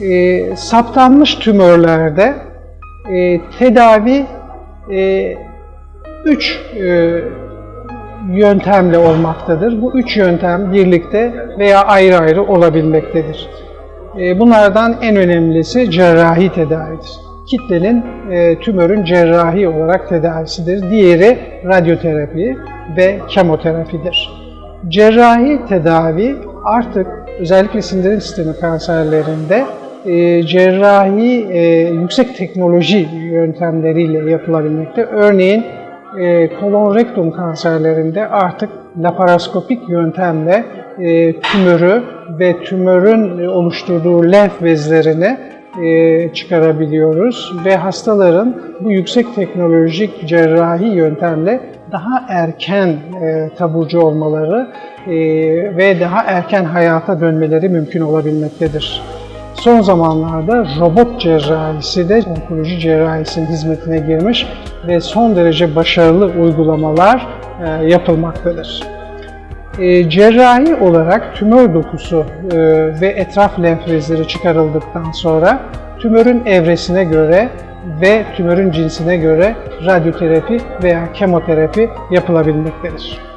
E, saptanmış tümörlerde e, tedavi e, üç e, yöntemle olmaktadır. Bu üç yöntem birlikte veya ayrı ayrı olabilmektedir. E, bunlardan en önemlisi cerrahi tedavidir. Kitlenin e, tümörün cerrahi olarak tedavisidir. Diğeri radyoterapi ve kemoterapidir. Cerrahi tedavi artık özellikle sindirim sistemi kanserlerinde e, cerrahi e, yüksek teknoloji yöntemleriyle yapılabilmekte. Örneğin e, kolon rektum kanserlerinde artık laparoskopik yöntemle e, tümörü ve tümörün oluşturduğu lenf bezlerini e, çıkarabiliyoruz ve hastaların bu yüksek teknolojik cerrahi yöntemle daha erken e, taburcu olmaları e, ve daha erken hayata dönmeleri mümkün olabilmektedir. Son zamanlarda robot cerrahisi de onkoloji cerrahisinin hizmetine girmiş ve son derece başarılı uygulamalar e, yapılmaktadır. E, cerrahi olarak tümör dokusu e, ve etraf lenf bezleri çıkarıldıktan sonra tümörün evresine göre ve tümörün cinsine göre radyoterapi veya kemoterapi yapılabilmektedir.